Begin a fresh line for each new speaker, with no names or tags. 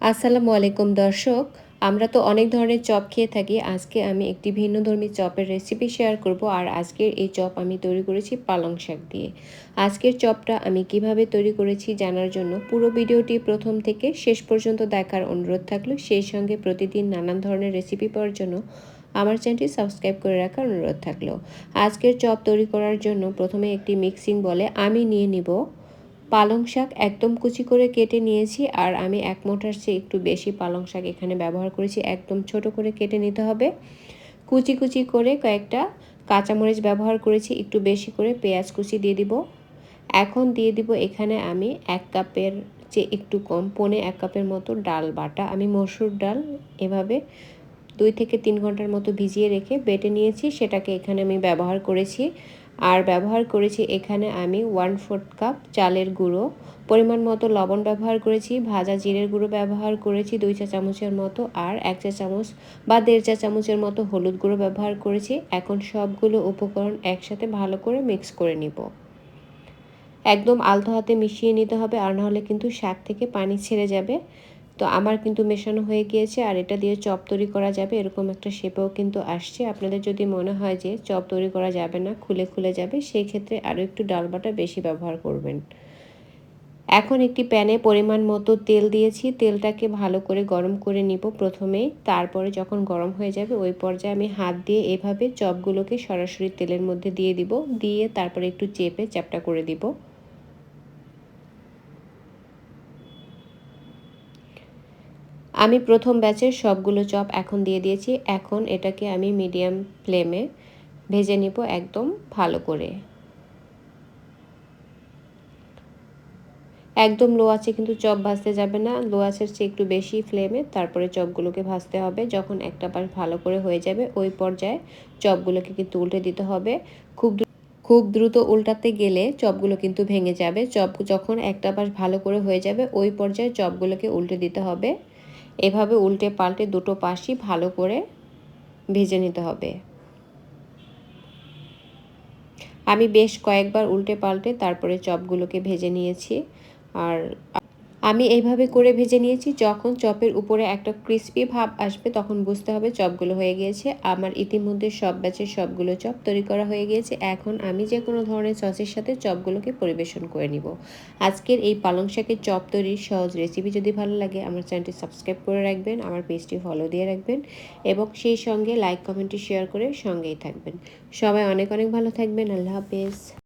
আসসালামু আলাইকুম দর্শক, আমরা তো অনেক ধরনের চপ খেয়ে থাকি। আজকে আমি একটি ভিন্ন ধর্মী চপের রেসিপি শেয়ার করব আর আজকের এই চপ আমি তৈরি করেছি পালং শাক দিয়ে। আজকের চপটা আমি কীভাবে তৈরি করেছি জানার জন্য পুরো ভিডিওটি প্রথম থেকে শেষ পর্যন্ত দেখার অনুরোধ থাকল। সেই সঙ্গে প্রতিদিন নানান ধরনের রেসিপি পাওয়ার জন্য আমার চ্যানেলটি সাবস্ক্রাইব করে রাখার অনুরোধ থাকল। আজকের চপ তৈরি করার জন্য প্রথমে একটি মিক্সিং বলে আমি নিয়ে নিব। পালং শাক একদম কুচি করে কেটে নিয়েছি আর আমি এক মোটার চেয়ে একটু বেশি পালং শাক এখানে ব্যবহার করেছি। একদম ছোট করে কেটে নিতে হবে। কুচি কুচি করে কয়েকটা কাঁচামরিচ ব্যবহার করেছি। একটু বেশি করে পেঁয়াজ কুচি দিয়ে দিব। এখন দিয়ে দিব এখানে আমি এক কাপের যে একটু কম, পনে এক কাপের মতো ডাল বাটা। আমি মসুর ডাল এভাবে দুই থেকে তিন ঘণ্টার মতো ভিজিয়ে রেখে বেটে নিয়েছি। সেটাকে এখানে আমি ব্যবহার করেছি। আর ব্যবহার করেছি এখানে আমি ওয়ান ফোর্থ কাপ চালের গুঁড়ো। পরিমাণ মতো লবণ ব্যবহার করেছি, ভাজা জিরের গুঁড়ো ব্যবহার করেছি, দুই চা চামচের মতো, আর এক চা চামচ বা দেড় চা চামচের মতো হলুদ গুঁড়ো ব্যবহার করেছি। এখন সবগুলো উপকরণ একসাথে ভালো করে মিক্স করে নিব। একদম আলতো হাতে মিশিয়ে নিতে হবে, আর নাহলে কিন্তু শাক থেকে পানি ছেড়ে যাবে। তো আমার কিন্তু মেশানো হয়ে গিয়েছে আর এটা দিয়ে চপ তৈরি করা যাবে, এরকম একটা শেপেও কিন্তু আসছে। আপনাদের যদি মনে হয় যে চপ তৈরি করা যাবে না, খুলে খুলে যাবে, সেই ক্ষেত্রে আরও একটু ডাল বাটা বেশি ব্যবহার করবেন। এখন একটি প্যানে পরিমাণ মতো তেল দিয়েছি, তেলটাকে ভালো করে গরম করে নিব প্রথমেই তারপরে যখন গরম হয়ে যাবে ওই পর্যায়ে আমি হাত দিয়ে এভাবে চপগুলোকে সরাসরি তেলের মধ্যে দিয়ে দিব, দিয়ে তারপরে একটু চেপে চ্যাপটা করে দিব। আমি প্রথম ব্যাচের সবগুলো চপ এখন দিয়ে দিয়েছি। এখন এটাকে আমি মিডিয়াম ফ্লেমে ভেজে নিব একদম ভালো করে। একদম লো আছে কিন্তু চপ ভাজতে যাবে না। লো আছের চেয়ে একটু বেশি ফ্লেমে তারপরে চপগুলোকে ভাজতে হবে। যখন একটা পাশ ভালো করে হয়ে যাবে, ওই পর্যায়ে চপগুলোকে কিন্তু উল্টে দিতে হবে। খুব খুব দ্রুত উল্টাতে গেলে চপগুলো কিন্তু ভেঙে যাবে। চপ যখন একটা পাশ ভালো করে হয়ে যাবে, ওই পর্যায়ে চপগুলোকে উল্টে দিতে হবে। এভাবে উল্টে পাল্টে দুটো পাশই ভালো করে ভেজে নিতে হবে। আমি বেশ কয়েকবার উল্টে পাল্টে তারপরে চপগুলোকে ভেজে নিয়েছি। আর আমি এইভাবে করে ভেজে নিয়েছি, যখন চপের উপরে একটা ক্রিস্পি ভাব আসবে তখন বুঝতে হবে চপগুলো হয়ে গিয়েছে। আমার ইতিমধ্যে সব ব্যাচের সবগুলো চপ তৈরি করা হয়ে গিয়েছে। এখন আমি যে কোনো ধরনের সসের সাথে চপগুলোকে পরিবেশন করে নিব। আজকের এই পালং শাকের চপ তৈরির সহজ রেসিপি যদি ভালো লাগে, আমার চ্যানেলটি সাবস্ক্রাইব করে রাখবেন, আমার পেজটি ফলো দিয়ে রাখবেন এবং সেই সঙ্গে লাইক কমেন্টটি শেয়ার করে সঙ্গেই থাকবেন। সবাই অনেক অনেক ভালো থাকবেন, আল্লাহ হাফেজ।